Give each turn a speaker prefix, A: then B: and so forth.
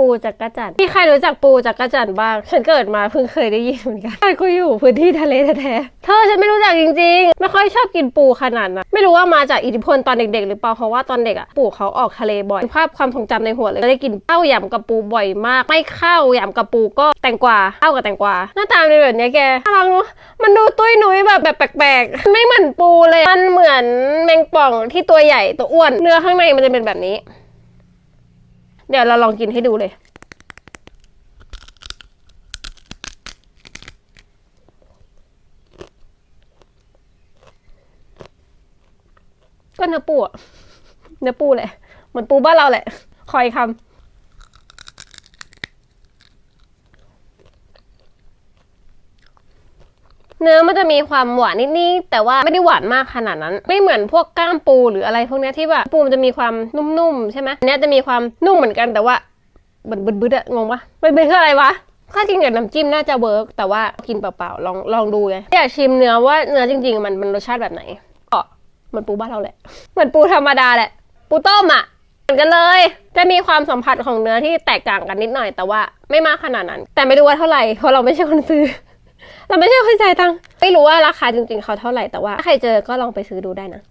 A: ปูจักรจันมีใครรู้จักปูจักรจันบ้าง ฉันเกิดมาเพิ่งเคยได้ยินเหมือนกันฉันก็อยู่พื้นที่ทะเลแท้ๆ เธอฉันไม่รู้จักจริงๆ ไม่ค่อยชอบกินปูขนาดนั้น ไม่รู้ว่ามาจากอิทธิพลตอนเด็กๆ หรือเปล่า เพราะว่าตอนเด็กอะปู่เขาออกทะเลบ่อย ภาพความทรงจำในหัวเลยได้กินข้าวยำกับปูบ่อยมาก ไม่ข้าวยำกับปูก็แตงกวาข้าวกับแตงกวา หน้าตาเป็นแบบนี้แกน่ารักเนอะมันดูตุ้ยนุ้ยแบบแบบแปลกๆ ไม่เหมือนปูเลย มันเหมือนแมงป่องที่ตัวใหญ่ตัวอ้วน เนื้อข้างในมันจะเป็นแบบนี้ เดี๋ยวเราลองกินให้ดูเลย ก็เนื้อปูอะเนื้อปูแหละ เหมือนปูบ้านเราแหละ คอยคำ เนื้อมันจะมีความหวานนิดๆแต่ว่าไม่ได้หวานมากขนาดนั้น ไม่เหมือนพวกก้ามปูหรืออะไรพวกนี้ที่แบบปูมันจะมีความนุ่มๆใช่ไหมเนี้ยจะมีความนุ่มเหมือนกันแต่ว่าบึดบึดอะงงปะมันเป็นคืออะไรวะถ้ากินกับน้ำจิ้มน่าจะเวิร์กแต่ว่ากินเปล่าๆลองลองดูไงอยากชิมเนื้อว่าเนื้อจริง ๆ มันมันรสชาติแบบไหนก็เหมือนปูบ้านเราแหละเหมือนปูธรรมดาแหละ ปูต้มอะเหมือนกันเลย จะมีความสัมผัสของเนื้อที่แตกต่างกันนิดหน่อย แต่ว่าไม่มากขนาดนั้น แต่ไม่รู้ว่าเท่าไหร่เพราะเราไม่ใช่คนซื้อ เราไม่ใช่คนจ่ายตังค์ไม่รู้ว่าราคาจริงๆเขาเท่าไหร่แต่ว่าถ้าใครเจอก็ลองไปซื้อดูได้นะ